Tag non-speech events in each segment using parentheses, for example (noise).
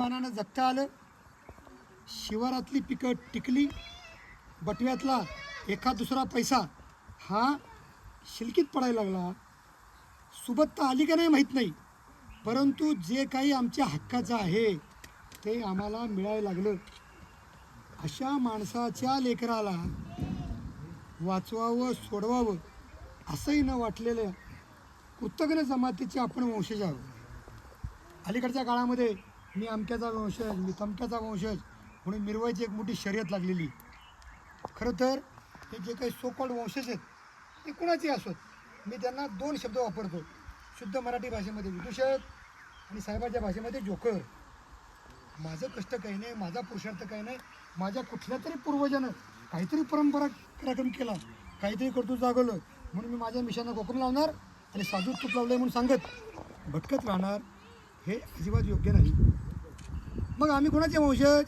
अभिमानानं जगता आलं. शिवारातली पिकं टिकली. बटव्यातला एका दुसरा पैसा हा शिलकीत पडायला लागला. सुबत्ता आली का नाही माहीत नाही. परंतु जे काही आमच्या हक्काचं आहे ते आम्हाला मिळायला लागलं. अशा माणसाच्या लेकराला वाचवावं सोडवावं असंही न वाटलेलं कृतज्ञ जमातीचे आपण वंशज आहोत. अलीकडच्या काळामध्ये मी अमक्याचा वंशज मी तमक्याचा वंशज म्हणून मिरवायची एक मोठी शर्यत लागलेली. खरं तर हे जे काही सोकॉल्ड वंशज आहेत ते कुणाचे असोत. मी त्यांना दोन शब्द वापरतो. शुद्ध मराठी भाषेमध्ये विदूषक आणि साहेबाच्या भाषेमध्ये जोकर. माझं कष्ट काही नाही माझा पुरुषार्थ काही नाही. माझ्या कुठल्या तरी पूर्वजानं काहीतरी परंपरा कार्यक्रम केला. काहीतरी करतो जागवलं. म्हणून मी माझ्या मिशांना कोकण लावणार आणि साजूक तूप आहे म्हणून सांगत भटकत राहणार हे अजिबात योग्य नाही. मग आम्ही कोणाचे वंशज?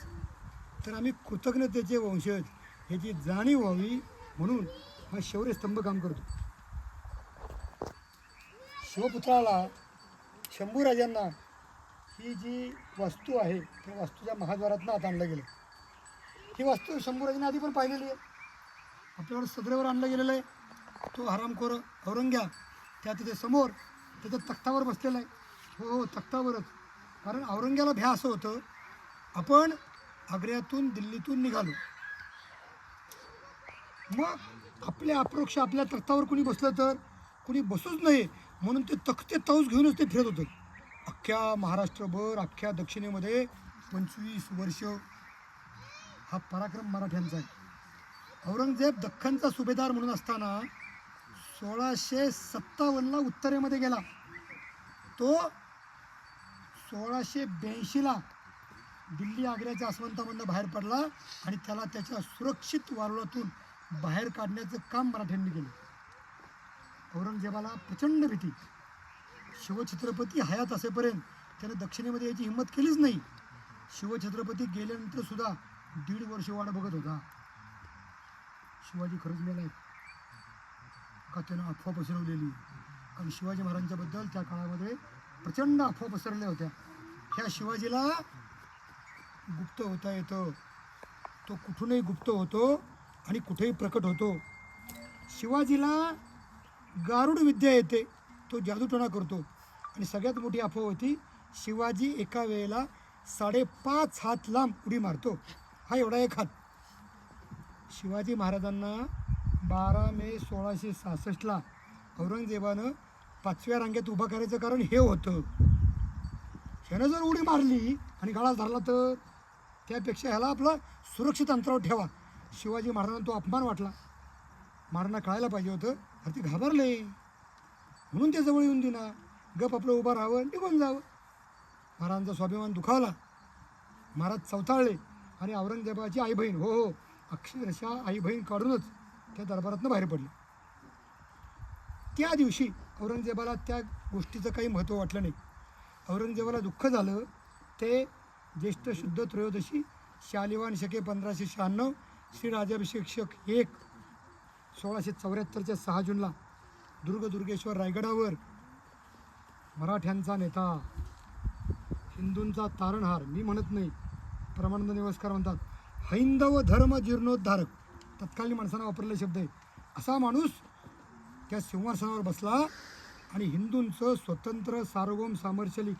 तर आम्ही कृतज्ञतेचे वंशज. ह्याची जाणीव व्हावी म्हणून हा शौर्यस्तंभ काम करतो. शिवपुत्राला शंभूराजांना ही जी वास्तू आहे त्या वास्तूच्या महाद्वारातनं आता आणलं गेलं. ही वास्तू शंभूराजांनी आधी पण पाहिलेली आहे. आपल्याकडे सदरेवर आणलं गेलेलं आहे. तो हरामखोर औरंग्या त्या तिथे समोर त्याच्या तख्तावर बसलेला आहे. हो हो तख्तावरच. कारण औरंग्याला भ्या असं होतं. आपण आग्र्यातून दिल्लीतून निघालो. मग आपल्या अप्रोक्ष आपल्या तख्तावर कुणी बसलं तर? कुणी बसूच नाही म्हणून ते तख्ते तौस घेऊनच ते फिरत होतं. अख्ख्या महाराष्ट्रभर अख्ख्या दक्षिणेमध्ये पंचवीस वर्ष हा पराक्रम मराठ्यांचा आहे. औरंगजेब दख्खनचा सुभेदार म्हणून असताना सोळाशे सत्तावन्नला उत्तरेमध्ये गेला. तो सोळाशे ब्याऐंशीला दिल्ली आग्र्याच्या आसवंतामधनं बाहेर पडला आणि त्याला त्याच्या सुरक्षित वारुळातून बाहेर काढण्याचं काम मराठ्यांनी केलं. औरंगजेबाला प्रचंड भीती. शिवछत्रपती हयात असेपर्यंत त्याने दक्षिणेमध्ये याची हिंमत केलीच नाही. शिवछत्रपती गेल्यानंतर सुद्धा दीड वर्ष वाट बघत होता. शिवाजी खरंच मेला का त्यानं अफवा पसरवलेली? कारण शिवाजी महाराजांच्याबद्दल त्या काळामध्ये प्रचंड अफवा पसरल्या होत्या. ह्या शिवाजीला गुप्त होता येतं. तो कुठूनही गुप्त होतो आणि कुठेही प्रकट होतो. शिवाजीला गारुड विद्या येते. तो जादूटोणा करतो. आणि सगळ्यात मोठी अफवा होती शिवाजी एका वेळेला साडेपाच हात लांब उडी मारतो. हा एवढा एक हात. शिवाजी महाराजांना बारा मे सोळाशे सहासष्टला औरंगजेबानं पाचव्या रांगेत उभं करायचं कारण हे होतं. ह्यानं जर उडी मारली आणि गळा धरला तर? त्यापेक्षा ह्याला आपलं सुरक्षित अंतरावर ठेवा. शिवाजी महाराजांना तो अपमान वाटला. महाराजांना कळायला पाहिजे होतं अरे ते घाबरले. म्हणून ते जवळ येऊन देना गप आपलं उभं राहावं निघून जावं. महाराजांचा स्वाभिमान दुखावला. महाराज चवताळले आणि औरंगजेबाची आई बहीण हो हो अक्षरशः आई बहीण काढूनच त्या दरबारातनं बाहेर पडले. त्या दिवशी औरंगजेबाला त्या गोष्टीचं काही महत्त्व वाटलं नाही. औरंगजेबाला दुःख झालं. ते ज्येष्ठ शुद्ध त्रयोदशी शालिवान शके पंधराशे शहाण्णव श्री राजाभिषेक शक एक सोळाशे चौऱ्याहत्तरच्या सहा जूनला दुर्ग दुर्गेश्वर रायगडावर मराठ्यांचा नेता. हिंदूंचा तारणहार मी म्हणत नाही प्रमानंद निवसकर म्हणतात. हैंदव धर्म जीर्णोद्धारक तत्कालीन माणसांना वापरलेला शब्द आहे असा माणूस त्या सिंहासनावर बसला आणि हिंदूंचं स्वतंत्र सार्वभौम सामर्थ्यशाली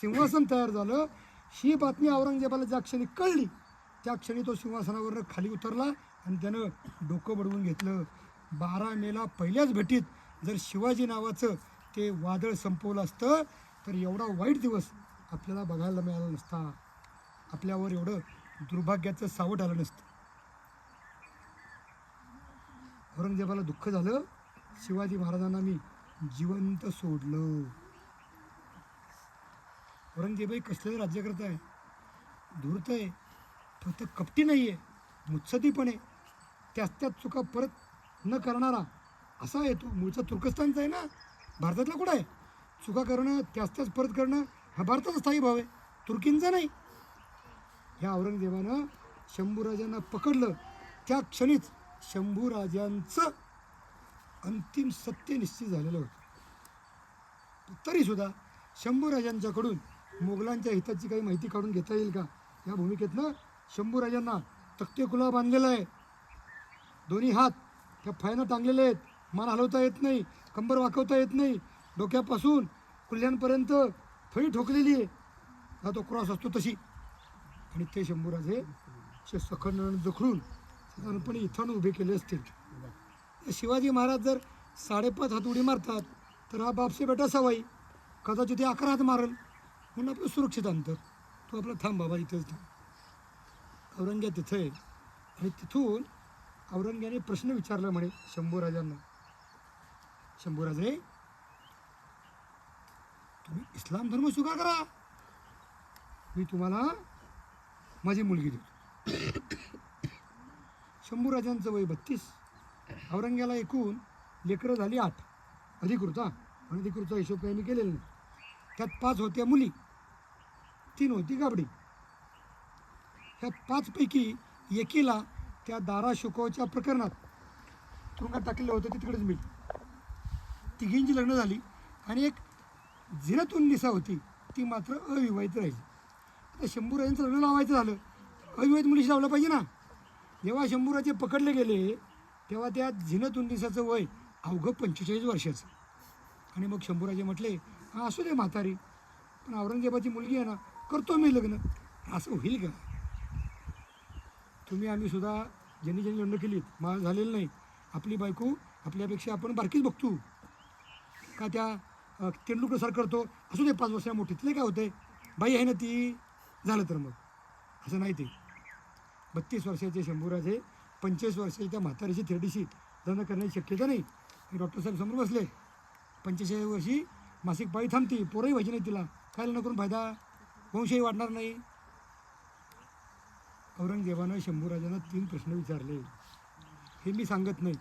सिंहासन तयार झालं. ही बातमी औरंगजेबाला ज्या क्षणी कळली त्या क्षणी तो सिंहासनावरनं खाली उतरला आणि त्यानं डोकं बडवून घेतलं. बारा मेला पहिल्याच भेटीत जर शिवाजी नावाचं ते वादळ संपवलं असतं तर एवढा वाईट दिवस आपल्याला बघायला मिळाला नसता. आपल्यावर एवढं दुर्भाग्याचं सावट आलं नसतं. औरंगजेबाला दुःख झालं. शिवाजी महाराजांना मी जिवंत सोडलं. औरंगजेब कसलं राज्य करत आहे. धूर्त आहे. फक्त कपटी नाही आहे मुत्सदीपणे आहे त्याच त्याच चुका परत न करणारा असा आहे तो मूळचा तुर्कस्तानचा आहे ना? भारतातला कुठं आहे? चुका करणं त्याच त्याच परत करणं हा भारताचा स्थायी भाव आहे. तुर्कींचा नाही. ह्या औरंगजेबानं शंभूराजांना पकडलं. त्या क्षणीच शंभूराजांचं अंतिम सत्य निश्चित झालेलं होतं. तरीसुद्धा शंभूराजांच्याकडून मोगलांच्या हिताची काही माहिती काढून घेता येईल का? या भूमिकेतनं शंभूराजांना तक्ते कुला बांधलेला आहे. दोन्ही हात त्या फायनं टांगलेले आहेत. मान हलवता येत नाही कंबर वाकवता येत नाही. डोक्यापासून कुल्ह्यांपर्यंत फळी ठोकलेली आहे. हा तो क्रॉस असतो तशी. आणि ते शंभूराजे असे सखंड जखडून साधारणपणे इथं उभे केले असतील शिवाजी महाराज जर साडेपाच हात उडी मारतात तर हा बापसे बेटा सवाई. कदाचित ते अकरा हात मारल. म्हणून आपलं सुरक्षित अंतर. तो आपला थांब बाबा इथेच थांब. औरंग्या तिथं आहे आणि तिथून औरंग्याने प्रश्न विचारला म्हणे शंभूराजांना. शंभूराजे तुम्ही इस्लाम धर्म स्वीकार करा. मी तुम्हाला माझी मुलगी देतो. (coughs) शंभूराजांचं वय बत्तीस. औरंग्याला एकूण लेकरं झाली आठ. अधिकृत हां. अनधिकृतचा हिशोब काही मी केलेला नाही. त्यात पाच होत्या मुली. तीन होती गाबडी. ह्या पाचपैकी एकीला त्या दारा शुकोच्या प्रकरणात तुरुंगात टाकलेलं होतं ते तिकडेच मिळ तिघींची लग्न झाली आणि एक झिरतून निसा होती. ती मात्र अविवाहित राहिली. आता शंभूराजांचं लग्न लावायचं झालं अविवाहित मुलीशी लावलं पाहिजे ना. जेव्हा शंभूराजे पकडले गेले तेव्हा त्या झिनतून दिसाचं वय अवघं पंचेचाळीस वर्षाचं. आणि मग शंभूराजे म्हटले हा असू दे म्हातारी पण औरंगजेबाची मुलगी आहे ना करतो मी लग्न. असं होईल का? तुम्ही आम्ही सुद्धा ज्यांनी ज्यांनी लग्न केली मला झालेलं नाही. आपली बायको आपल्यापेक्षा आपण बारकीच बघतो. का त्या अ, करतो? असू दे पाच वर्षा मोठी तिला काय होते बाई आहे ना ती झालं तर मग. असं नाही ते. बत्तीस वर्षाचे शंभूराजे पंचवीस वर्षाच्या त्या म्हातारीची थेरडीशी लग्न करण्याची शक्यता नाही. डॉक्टर साहेब समोर बसले. पंचेचाळीस वर्षी मासिक पाळी थांबती. पोरही व्हायची नाही तिला. खायला न करून फायदा? वंशही वाढणार नाही. औरंगजेबानं शंभूराजांना तीन प्रश्न विचारले. हे मी सांगत नाही.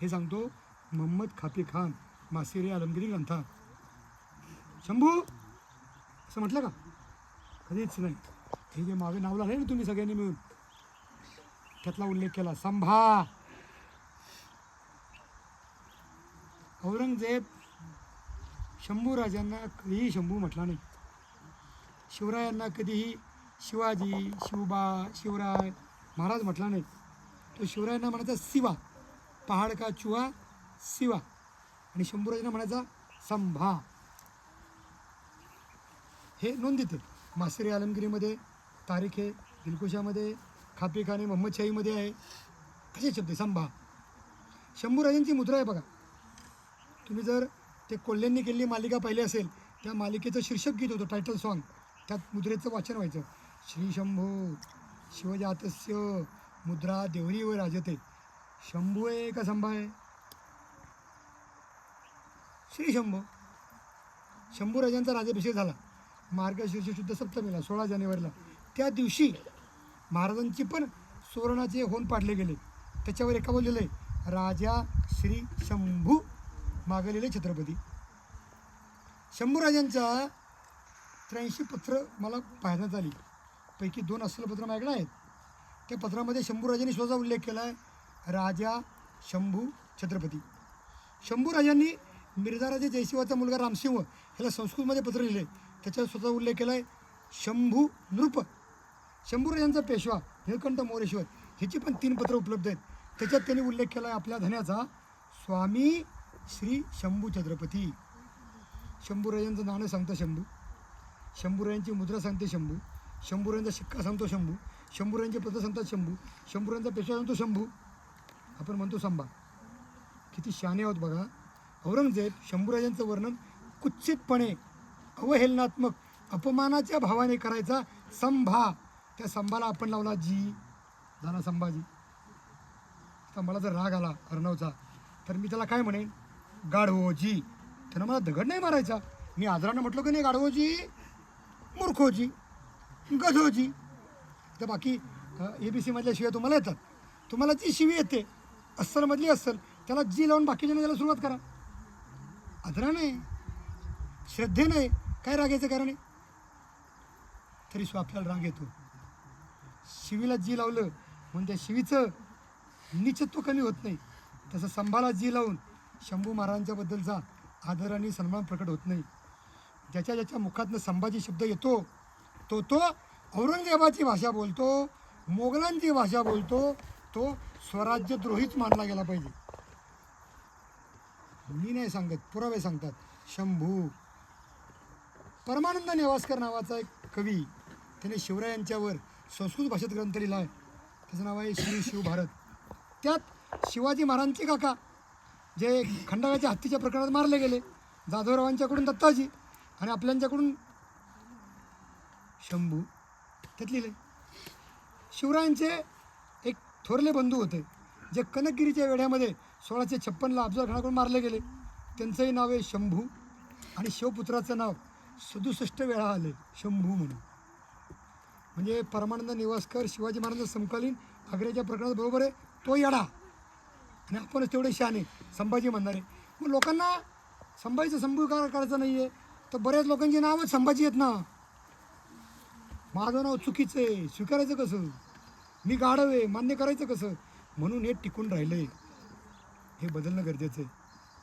हे सांगतो मोहम्मद खापी खान मासिरे आलमगिरी ग्रंथा. शंभू असं म्हटलं का? कधीच नाही. हे जे मागे नाव लागले ना तुम्ही सगळ्यांनी मिळून. त्यातला उल्लेख केला. संभा. औरंगजेब शंभू राजांना कधीही शंभू म्हटला नाही. शिवरायांना कधीही शिवाजी शिवबा शिवराय महाराज म्हटला नाही. तो शिवरायांना म्हणायचा शिवा पहाड का चुहा शिवा आणि शंभूराजांना म्हणायचा संभा. हे नोंद आहे मासरी आलमगिरीमध्ये तारीख आहे दिलकुशामध्ये खापीखाने मोहम्मदशाहीमध्ये आहे. असे शब्द आहे, संभा. शंभूराजांची मुद्रा आहे बघा. तुम्ही जर ते कोल्ह्यांनी केलेली मालिका पाहिली असेल त्या मालिकेचं शीर्षक गीत होतं टायटल सॉन्ग त्यात मुद्रेचं वाचन व्हायचं. श्री शंभो शिवजातस्य मुद्रा देवरी व राजते. शंभू आहे का संभा आहे? श्री शंभो. शंभूराजांचा राजाभिषेक झाला. मार्गशीर्ष शुद्ध सप्तमीला सोळा जानेवारीला. त्या दिवशी महाराजांची पण सुवर्णाचे होऊन पाडले गेले. त्याच्यावर एका बोललेलं आहे राजा श्री शंभू. मागलेले छत्रपती. शंभूराजांच्या त्र्याऐंशी पत्र मला पाहण्यात आली. पैकी दोन असलेलं पत्र माझ्याकडे आहेत. त्या पत्रामध्ये शंभूराजांनी स्वतः उल्लेख केला आहे राजा शंभू छत्रपती. शंभूराजांनी मिर्झाराजे जयसिंहाचा मुलगा रामसिंह ह्याला संस्कृतमध्ये पत्र लिहिले. त्याच्यावर स्वतः उल्लेख केला आहे शंभू नृप. शंभूराजांचा पेशवा निळकंठ मोरेश्वर ह्याची पण तीन पत्र उपलब्ध आहेत. त्याच्यात त्यांनी उल्लेख केला आहे आपल्या धन्याचा स्वामी श्री शंभू छत्रपती. शंभूराजांचं नाणं सांगतं शंभू. शंभूरायांची मुद्रा सांगते शंभू. शंभूरायांचा शिक्का सांगतो शंभू. शंभूरायांचे पत्र सांगतात शंभू. शंभूरायांचा पेशा सांगतो शंभू. आपण म्हणतो संभा किती शाने आहोत बघा. औरंगजेब शंभूराजांचं वर्णन कुत्सितपणे अवहेलनात्मक अपमानाच्या भावाने करायचा संभा. त्या संभाला आपण लावला जी. झाला संभाजी. संभाला मला जर राग आला अर्णवचा तर मी त्याला काय म्हणेन? गाढवोजी. त्यानं मला दगड नाही मारायचा. मी आदरानं म्हटलं की नाही गाढवोजी? मूर्खोजी. गधोजी. तर बाकी ए बी सीमधल्या शिव्या तुम्हाला येतात. तुम्हाला जी शिवी येते अस्सलमधली अस्सल त्याला जी लावून बाकीच्या त्याला सुरुवात करा. आदराने श्रद्धेने काय राग यायचं कारण आहे? तरी स्वाफ्याला आपल्याला राग येतो. शिवीला जी लावलं म्हणजे शिवीचं निचत्व कमी होत नाही. तसं संभाला जी लावून शंभू महाराजांच्याबद्दलचा आदर आणि सन्मान प्रकट होत नाही. ज्याच्या ज्याच्या मुखातनं संभाजी शब्द येतो तो तो औरंगजेबाची भाषा बोलतो मोगलांची भाषा बोलतो तो स्वराज्यद्रोहीच मानला गेला पाहिजे. मी नाही सांगत पुरावे सांगतात. शंभू. परमानंद नेवासकर नावाचा एक कवी त्याने शिवरायांच्यावर संस्कृत भाषेत ग्रंथ लिहिला आहे. त्याचं नाव आहे श्री शिवभारत त्यात शिवाजी महाराजांचे काका जे खंडाळ्याच्या हत्तीच्या प्रकरणात मारले गेले. जाधवरावांच्याकडून दत्ताजी आणि आपल्यांच्याकडून शंभू त्यात लिहिले. शिवरायांचे एक थोरले बंधू होते जे कनकगिरीच्या वेढ्यामध्ये सोळाशे छप्पनला अफजल खानाकडून मारले गेले. त्यांचंही नाव आहे शंभू आणि शिवपुत्राचं नाव सदुसष्ट वेळा आले शंभू म्हणून. म्हणजे परमानंद निवासकर शिवाजी महाराजांचं समकालीन आग्र्याच्या प्रकरणात बरोबर आहे तो येडा. आणि आपणच तेवढे शहाणे. संभाजी म्हणणारे. मग लोकांना संभाजीचं संभूकार करायचं नाही आहे तर बऱ्याच लोकांची नावच संभाजी आहेत ना. माझं नाव चुकीचं आहे. स्वीकारायचं कसं? मी गाढव आहे. मान्य करायचं कसं? म्हणून हे टिकून राहिलं आहे हे बदलणं गरजेचं आहे.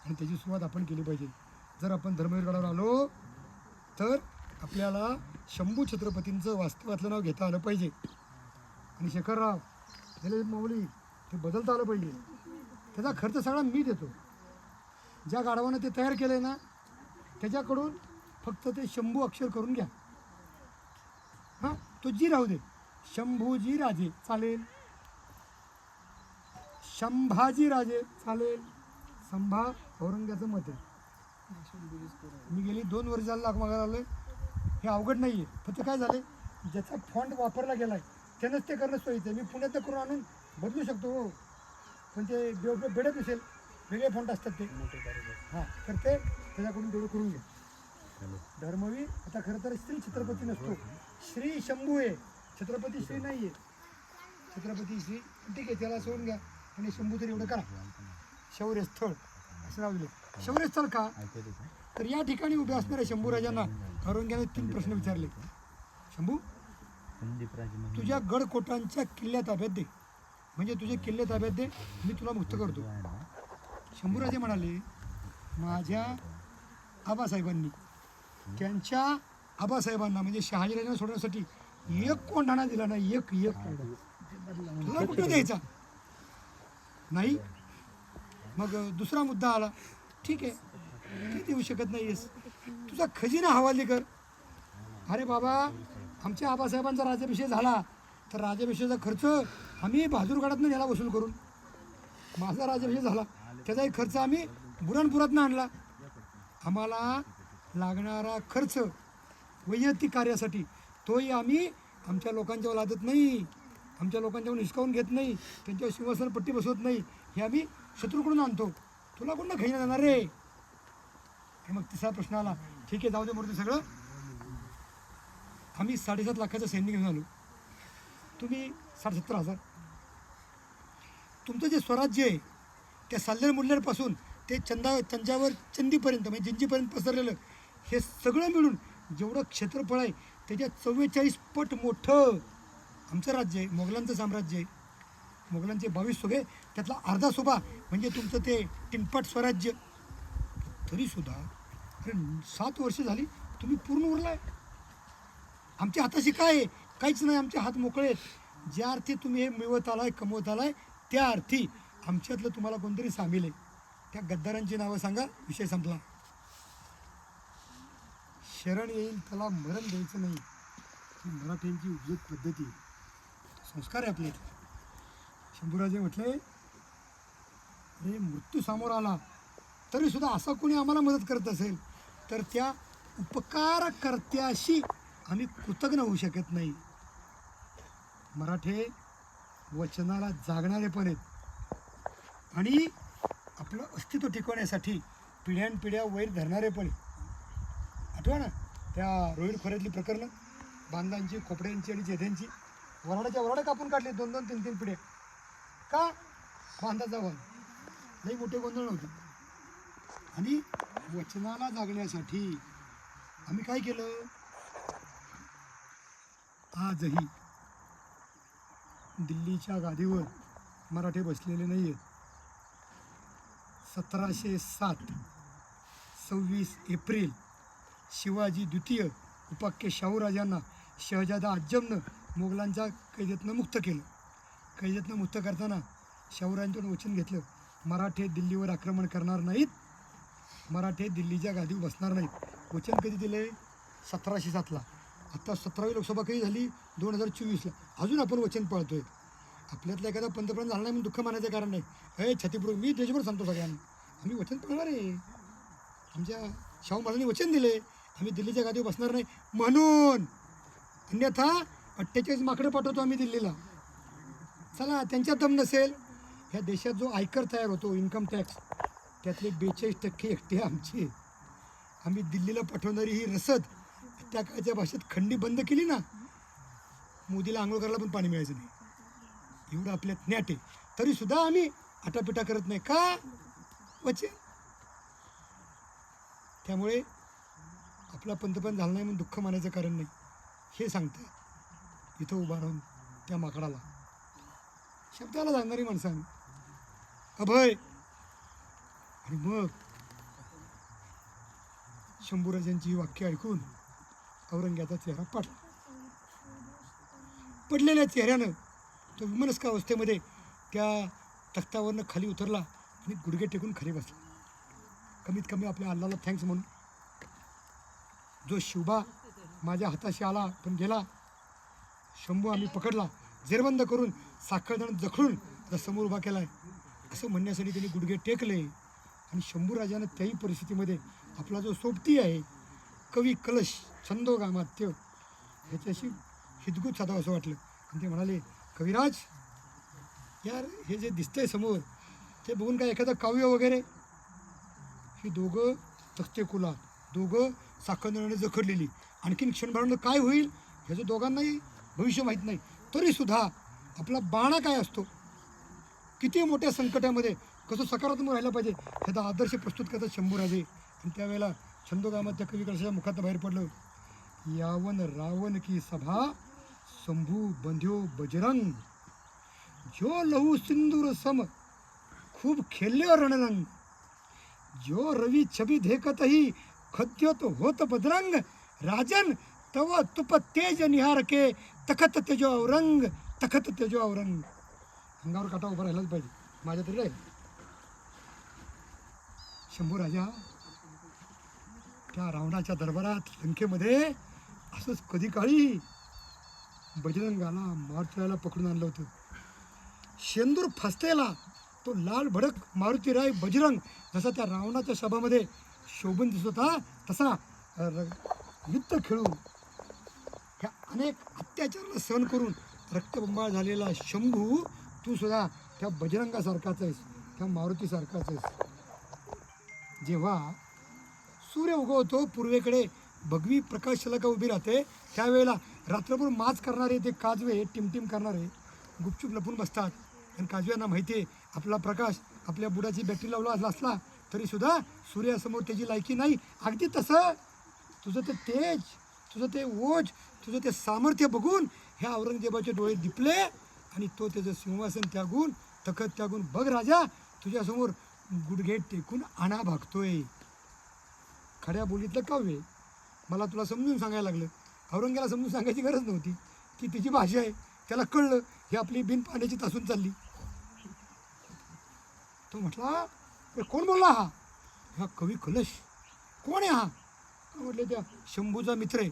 आणि त्याची सुरुवात आपण केली पाहिजे. जर आपण धर्मवीर गडावर आलो तर आपल्याला शंभू छत्रपतींचं वास्तवातलं नाव घेता आलं पाहिजे. आणि शेखरराव निलेश माऊली ते बदलता आलं पाहिजे. त्याचा खर्च सगळा मी देतो. ज्या गाढवानं ते तयार केलं आहे ना त्याच्याकडून फक्त ते शंभू अक्षर करून घ्या. हां तो जी राहू दे. शंभूजी राजे चालेल. शंभाजी राजे चालेल. संभा औरंग्याचं मत आहे. मी गेली दोन वर्ष झालं लाख मागायला आलोय. हे अवघड नाही आहे फक्त काय झालं ज्याचा फॉन्ट वापरला गेला आहे त्यानंच ते करणं सोयीचं आहे. मी पुण्यात करून आणून बदलू शकतो हो. पण ते बे- बेडत नसेल वेगळे फॉन्ट असतात ते. हां तर ते त्याच्याकडून तेवढं करून घ्या धर्मवीर आता खरं तर श्री छत्रपती नसतो. श्री शंभू आहे. छत्रपती श्री नाही आहे. छत्रपती श्री ठीक आहे त्याला सोडून घ्या. आणि शंभू तरी एवढं करा. शौर्य स्थळ असं नाव दिलं शौर्य स्थळ का? तर या ठिकाणी उभे असणाऱ्या शंभूराजांना औरंग्याने तीन प्रश्न विचारले. शंभू तुझ्या गडकोटांच्या किल्ल्या ताब्यात दे म्हणजे तुझे किल्ले ताब्यात दे मी तुला मुक्त करतो. शंभूराजे म्हणाले माझ्या आबासाहेबांनी त्यांच्या आबासाहेबांना म्हणजे शहाजीराजांना सोडण्यासाठी एक कोंढाणा दिला नाही एक एक कोंढाणा तुला कुठं द्यायचा? नाही. मग दुसरा मुद्दा आला. ठीक आहे ते देऊ शकत नाहीयेस. तुझा खजिना हवाली कर. अरे बाबा आमच्या आबासाहेबांचा राजाभिषेक झाला. तर राजाभिषेकाचा खर्च आम्ही बहादूरगडातनं याला वसूल करून. माझा राजाभिषेक झाला. त्याचाही खर्च आम्ही बुरणपुरातनं आणला. आम्हाला लागणारा खर्च वैयक्तिक कार्यासाठी तोही आम्ही आमच्या लोकांच्यावर लादत नाही. आमच्या लोकांच्यावर हिसकावून घेत नाही. त्यांच्यावर सिंहासन पट्टी बसवत नाही. हे आम्ही शत्रूकडून आणतो. तुला कोण खाईना जाणार रे? मग तिसरा प्रश्न आला. ठीक आहे जाऊ दे मूर्ती सगळं. आम्ही साडेसात लाखाचं सैन्य घेऊन आलो. तुम्ही साडेसत्तर हजार. तुमचं जे स्वराज्य आहे त्या साल्लेर मुल्ल्यापासून ते चंदा चंजावर चंदीपर्यंत म्हणजे जिंजीपर्यंत पसरलेलं हे सगळं मिळून जेवढं क्षेत्रफळ आहे त्याच्या चव्वेचाळीस पट मोठं आमचं राज्य आहे मोगलांचं साम्राज्य आहे. मोगलांचे बावीस सोबे त्यातला अर्धा सोबा म्हणजे तुमचं ते टिनपट स्वराज्य. तरीसुद्धा अरे सात वर्ष झाली तुम्ही पूर्ण उरलाय. आमच्या हाताशी काय आहे? काहीच नाही आमचे हात मोकळे आहेत. ज्या अर्थी तुम्ही हे मिळवत आलाय कमवत आलाय त्या अर्थी आमच्यातलं तुम्हाला कोणतरी सामील आहे. त्या गद्दारांची नावं सांगा विषय संपला. शरण येईल त्याला मरण द्यायचं नाही. ही मराठ्यांची उद्योग पद्धती संस्कार आहे आपले. शंभूराजे म्हटले अरे मृत्यू समोर आला. तरी सुद्धा असा कोणी आम्हाला मदत करत असेल तर त्या उपकारकर्त्याशी आम्ही कृतज्ञ होऊ शकत नाही. मराठे वचनाला जागणारे पण आहेत. आणि आपलं अस्तित्व टिकवण्यासाठी पिढ्यानपिढ्या वैर धरणारे पण आहेत. आठवा ना त्या रोहित खोऱ्यातली प्रकरणं बांधांची खोपड्यांची आणि जेध्यांची वराडाच्या वराडा कापून काढले दोन दोन तीन तीन पिढ्या. का? बांधाचा वन लई मोठे गोंधळ नव्हते आणि वचनाला जागण्यासाठी आम्ही काय केलं? आजही दिल्लीच्या गादीवर मराठे बसलेले नाही आहेत सतराशे सात सव्वीस एप्रिल शिवाजी द्वितीय उपाख्य शाहूराजांना शहजादा अज्जमनं मोगलांच्या कैदेतनं मुक्त केलं. कैदेतनं मुक्त करताना शाहूराजांकडून वचन घेतलं मराठे दिल्लीवर आक्रमण करणार नाहीत. मराठे दिल्लीच्या गादीवर बसणार नाहीत. वचन कधी दिले सतराशे सातला. आत्ता सतरावी लोकसभा कधी झाली? दोन हजार चोवीसला अजून आपण वचन पाळतोय. आपल्यातला एखादा पंतप्रधान झाला नाही म्हणून दुःख मानायचं कारण नाही. हे छातीपूर्वक मी देशभर सांगतो सगळ्यांना. आम्ही वचन पाळणार आहे. आमच्या शाहू महाराजांनी वचन दिले आम्ही दिल्लीच्या गादीवर बसणार नाही म्हणून. अन्यथा अठ्ठेचाळीस माकडं पाठवतो आम्ही दिल्लीला. चला त्यांच्यात दम नसेल. ह्या देशात जो आयकर तयार होतो इन्कम टॅक्स त्यातले बेचाळीस टक्के एकटे आमचे. आम्ही दिल्लीला पाठवणारी ही रसद त्या काळच्या भाषेत खंडी बंद केली ना मोदीला आंघोळ करायला पण पाणी मिळायचं नाही. एवढं आपल्यात ज्ञाट आहे. तरी सुद्धा आम्ही आटापिटा करत नाही. का? वचन. त्यामुळे आपला पंतप्रधान झाला नाही म्हणून दुःख मानायचं कारण नाही. हे सांगताय. इथं उभा राहून त्या माकडाला. शब्दाला सांगणारी माणसं अभय. आणि मग शंभूराजांची ही वाक्य ऐकून औरंग्याचा चेहरा पडला. पडलेल्या चेहऱ्यानं तो विमनस्क अवस्थेमध्ये त्या तख्तावरनं खाली उतरला आणि गुडघे टेकून खाली बसला. कमीत कमी आपल्या अल्लाला थँक्स म्हणून. जो शिवबा माझ्या हाताशी आला पण गेला. शंभू आम्ही पकडला जेरबंद करून साखळदाण जखडून त्या समोर उभा केला आहे असं म्हणण्यासाठी त्यांनी गुडघे टेकले आणि शंभूराजानं त्याही परिस्थितीमध्ये आपला जो सोबती आहे कवी कलश छंदोगामात्य ह्याच्याशी हितगुत साधावं असं वाटलं. आणि ते म्हणाले कविराज यार हे जे दिसतंय समोर ते बघून काय एखादं काव्य वगैरे? ही दोघं तख्ते कुला दोघं साखरदाण्याने जखडलेली. आणखीन क्षणभरानं काय होईल ह्याचं दोघांनाही भविष्य माहीत नाही. तरीसुद्धा आपला बाणा काय असतो? किती मोठ्या संकटामध्ये कसं सकारात्मक राहिलं पाहिजे? ह्याचा आदर्श प्रस्तुत करतात शंभूराजे. आणि त्यावेळेला छंदोगामात त्या कवी कळशाच्या मुखात बाहेर पडलं. यावन रावण की सभा, शंभू बंध्यो बजरंग। जो लहू सिंदूर सम खूप खेळले रणरंग। जो रवी छबी देखतही खद्योत होत बदरंग। राजन तव तुप तेज निहार के तखत तेजो औरंग, तखत तेजो औरंग। अंगावर काटा उभा राहिलाच पाहिजे, माझ्या तरी राहील। शंभू राजा, त्या रावणाच्या दरबारात लंकेमध्ये असंच कधी काळी बजरंगाला मारुतीरायला पकडून आणलं होतं. शेंदूर फसतेला तो लाल भडक मारुतीराय बजरंग जसा त्या रावणाच्या सभामध्ये शोभून दिसत होता तसा युद्ध खेळून ह्या अनेक अत्याचाराला सहन करून रक्तबंबाळ झालेला शंभू तू सुद्धा त्या बजरंगासारखाच आहेस त्या मारुतीसारखाच आहेस. जेव्हा सूर्य उगवतो पूर्वेकडे भगवी प्रकाश का उभी राहते? त्यावेळेला रात्रभर माज करणारे ते काजवे टिमटिम करणारे गुपचूप लपून बसतात. आणि काजव्यांना माहिती आहे आपला प्रकाश आपल्या बुडाची बॅटरी लावला असला असला तरीसुद्धा सूर्यासमोर त्याची लायकी नाही. अगदी तसं तुझं ते तेज तुझं ते ओज तुझं ते सामर्थ्य बघून ह्या औरंगजेबाचे डोळे दिपले आणि तो त्याचं सिंहासन त्यागून तखत त्यागून बघ राजा तुझ्यासमोर गुडघे टेकून आणा भागतोय. खड्या बोलीतलं काव्य आहे. मला तुला समजून सांगायला लागलं. औरंग्याला समजून सांगायची गरज नव्हती. ती तिची भाषा आहे. त्याला कळलं ही आपली बिन पाण्याची तासून चालली. तो म्हटला कोण बोलला हा? हा कवी कलश कोण आहे हा? का म्हटले त्या शंभूचा मित्र आहे.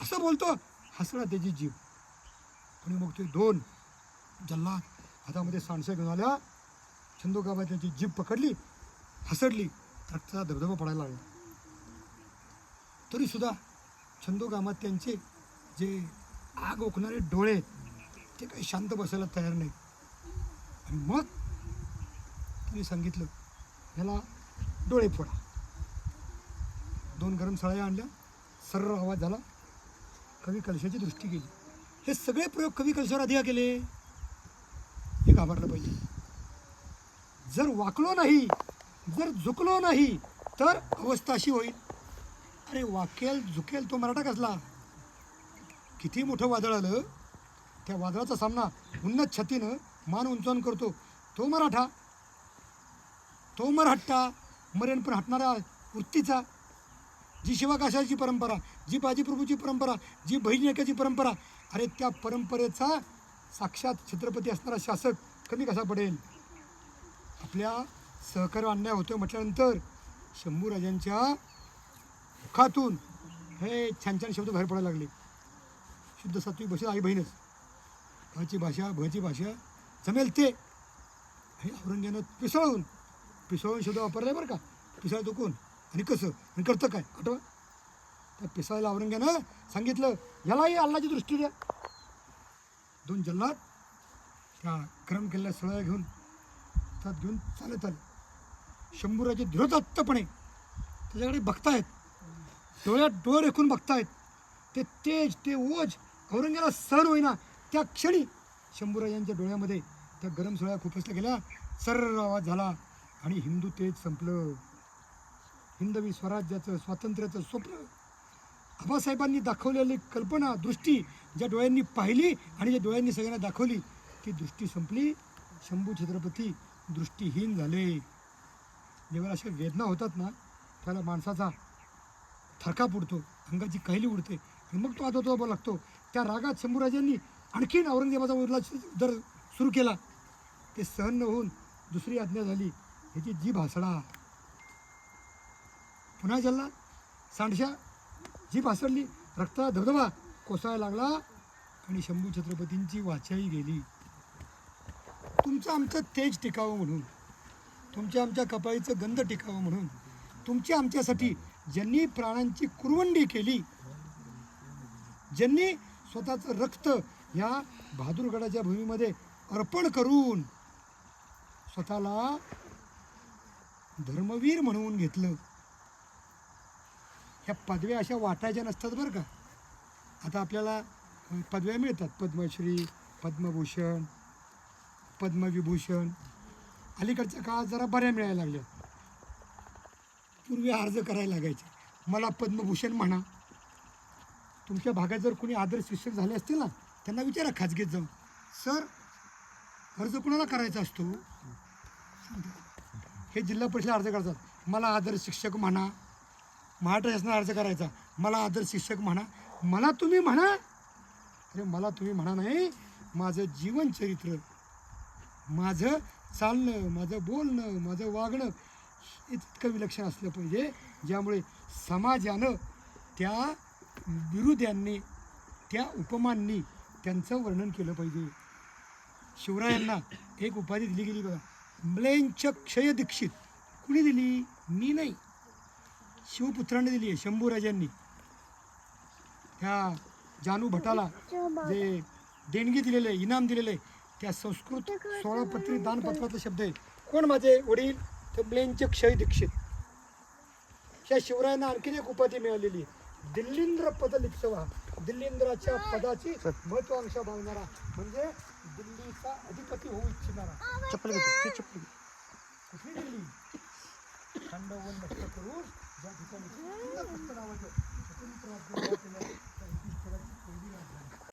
असं बोलतो? हसला त्याची जीव आणि मग ते दोन जल्लाद हातामध्ये सांडसे घेऊन आल्या. छंदोगाबा त्याची जीभ पकडली हसडली. रक्ताचा धबधबा पडायला लागला. तरीसुद्धा छंदोगामात त्यांचे जे आग ओकणारे डोळे आहेत, ते काही शांत बसायला तयार नाही आणि मग तिने सांगितलं ह्याला डोळे फोडा. दोन गरम सळ्या आणल्या सर्र आवाज झाला कवी कलशाची दृष्टी केली. हे सगळे प्रयोग कवी कलशावर आधी केले? हे घाबरलं पाहिजे. जर वाकलो नाही जर झुकलो नाही तर अवस्था अशी होईल. अरे वाकेल झुकेल तो मराठा कसला? किती मोठं वादळ आलं. त्या वादळाचा सामना उन्नत छतीनं मान उंचावून करतो. तो मराठा तो मराठा मरेन पण हटणारा वृत्तीचा जी शिवाकाशाची परंपरा जी बाजीप्रभूची परंपरा जी बहीण परंपरा अरे त्या परंपरेचा साक्षात छत्रपती असणारा शासक कमी कसा पडेल? आपल्या सहकार्य अन्याय होतोय म्हटल्यानंतर शंभूराजांच्या खातून हे छान छान शब्द बाहेर पडायला लागले. शुद्ध सात्विक भाषा आई बहीणच. भाची भाषा भची भाषा जमेल ते. हे औरंग्यानं पिसळून पिसळून शब्द वापरलाय बरं का. पिसळतो कोण? आणि कसं? आणि करतं काय? आठवा. त्या पिसाळ्याला औरंग्यानं सांगितलं यालाही अल्लाची दृष्टी द्या. दोन जल्लाद त्या गरम केलेल्या सळ्या घेऊन त्यात घेऊन चालत आले. शंभूराजे धृतत्तपणे त्याच्याकडे बघतायत. डोळ्यात डोळे रेखून बघतायत. ते तेज ते ओझ औरंग्याला सहन होईना. त्या क्षणी शंभूराजांच्या डोळ्यामध्ये त्या गरम सोळ्या खुपसल्या गेल्या. सर्र आवाज झाला आणि हिंदू तेज संपलं. हिंदवी स्वराज्याचं स्वातंत्र्याचं स्वप्न. आबासाहेबांनी दाखवलेली कल्पना दृष्टी ज्या डोळ्यांनी पाहिली आणि ज्या डोळ्यांनी सगळ्यांना दाखवली ती दृष्टी संपली. शंभू छत्रपती दृष्टीहीन झाले. जेव्हा अशा वेदना होतात ना त्याला माणसाचा थरका उडतो अंगाची कैली उडते आणि मग तो आता तो लागतो. त्या रागात शंभूराजांनी आणखीन औरंगजेबाचा उरला दर सुरू केला. ते सहन न होऊन दुसरी आज्ञा झाली ह्याची जी भासडा पुन्हा जल्ला सांडशा जी भासडली रक्ता धबधबा कोसळायला लागला आणि शंभू छत्रपतींची वाचाई गेली. तुमचं आमचं तेज टिकावं म्हणून तुमच्या आमच्या कपाळीचं गंध टिकावं म्हणून तुमच्या आमच्यासाठी ज्यांनी प्राणांची कुरवंडी केली ज्यांनी स्वतःचं रक्त या बहादूरगडाच्या भूमीमध्ये अर्पण करून स्वतःला धर्मवीर म्हणवून घेतलं. ह्या पदव्या अशा वाटायच्या नसतात बरं का. आता आपल्याला पदव्या मिळतात. पद्मश्री पद्मभूषण पद्मविभूषण. अलीकडच्या काळात जरा बऱ्या मिळायला लागल्या. पूर्वी अर्ज करायला लागायचे. मला पद्मभूषण म्हणा. तुमच्या भागात जर कोणी आदर्श शिक्षक झाले असतील ना त्यांना विचारा खाजगीत जाऊन. सर अर्ज कुणाला करायचा असतो? हे जिल्हा परिषद अर्ज करतात. मला आदर्श शिक्षक म्हणा. महाराष्ट्र शासनाला अर्ज करायचा. मला आदर्श शिक्षक म्हणा. मला तुम्ही म्हणा. अरे मला तुम्ही म्हणा नाही. माझं जीवनचरित्र माझं चालणं माझं बोलणं माझं वागणं इतकं विलक्षण असलं पाहिजे ज्यामुळे समाजानं त्या विरुद्धांनी त्या उपमांनी त्यांचं वर्णन केलं पाहिजे. शिवरायांना एक उपाधी दिली गेली बघा. म्लेंच क्षय दीक्षित. कुणी दिली? मी नाही. शिवपुत्रांनी दिली आहे शंभूराजांनी. त्या जानू भटाला जे देणगी दिलेले इनाम दिलेले त्या संस्कृत सोळापत्री दानपत्राचा शब्द आहे. कोण माझे वडील? म्लेंच क्षय दीक्षित ह्या शिवरायांना आणखीन एक उपाधी मिळालेली. दिल्लींद्र पद लिप्सवा दिल्लींद्राच्या पदाची महत्वांक्षा बाळगणारा म्हणजे दिल्लीचा अधिपती होऊ इच्छिणारा चप्पल चप्पल. कुठली दिल्ली खंडवन नष्ट करून ज्या ठिकाणी